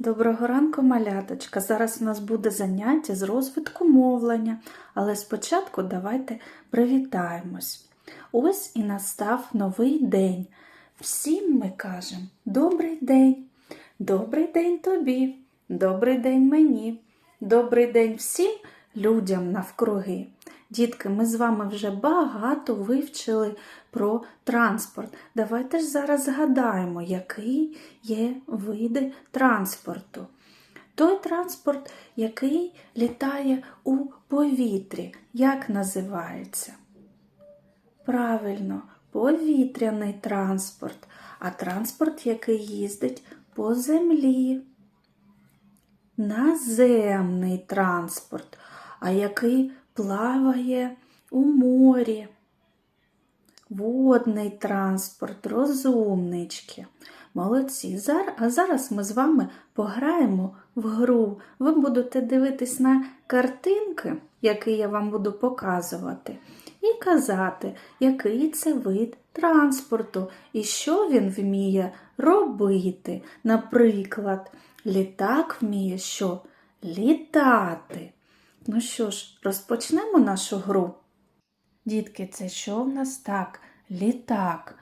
Доброго ранку, маляточка. Зараз у нас буде заняття з розвитку мовлення, але спочатку давайте привітаємось. Ось і настав новий день. Всім ми кажемо добрий день, добрий день тобі, добрий день мені, добрий день всім людям навкруги. Дітки, ми з вами вже багато вивчили про транспорт. Давайте ж зараз згадаємо, який є види транспорту. Той транспорт, який літає у повітрі, як називається? Правильно, повітряний транспорт, а транспорт, який їздить по землі. Наземний транспорт, а який плаває у морі. Водний транспорт, розумнички. Молодці. А зараз ми з вами пограємо в гру. Ви будете дивитись на картинки, які я вам буду показувати, і казати, який це вид транспорту і що він вміє робити. Наприклад, літак вміє що? Літати. Ну що ж, розпочнемо нашу гру. Дітки, це що в нас так? Літак.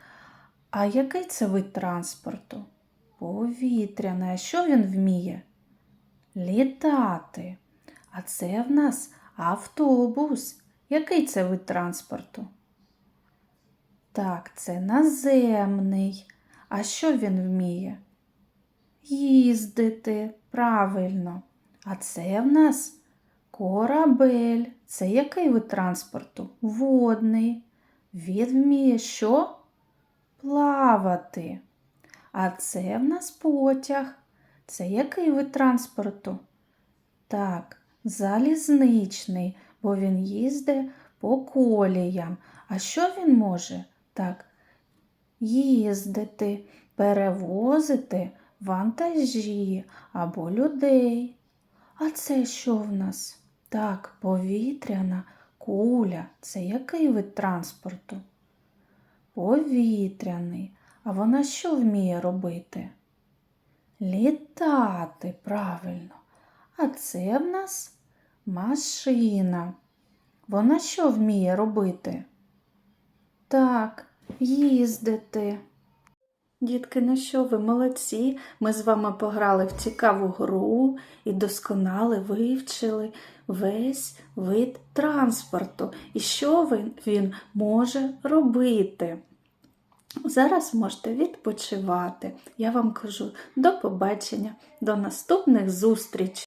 А який це вид транспорту? Повітряний. А що він вміє? Літати. А це в нас автобус. Який це вид транспорту? Так, це наземний. А що він вміє? Їздити, правильно. А це в нас корабель. Це який вид транспорту? Водний. Він вміє що? Плавати. А це в нас потяг. Це який вид транспорту? Так, залізничний, бо він їздить по коліям. А що він може? Так, їздити, перевозити вантажі або людей. А це що в нас? Так, повітряна куля. Це який вид транспорту? Повітряний. А вона що вміє робити? Літати, правильно. А це в нас машина. Вона що вміє робити? Так, їздити. Дітки, ну що ви молодці? Ми з вами пограли в цікаву гру і досконало вивчили весь вид транспорту і що він, він може робити. Зараз можете відпочивати. Я вам кажу до побачення, до наступних зустрічей.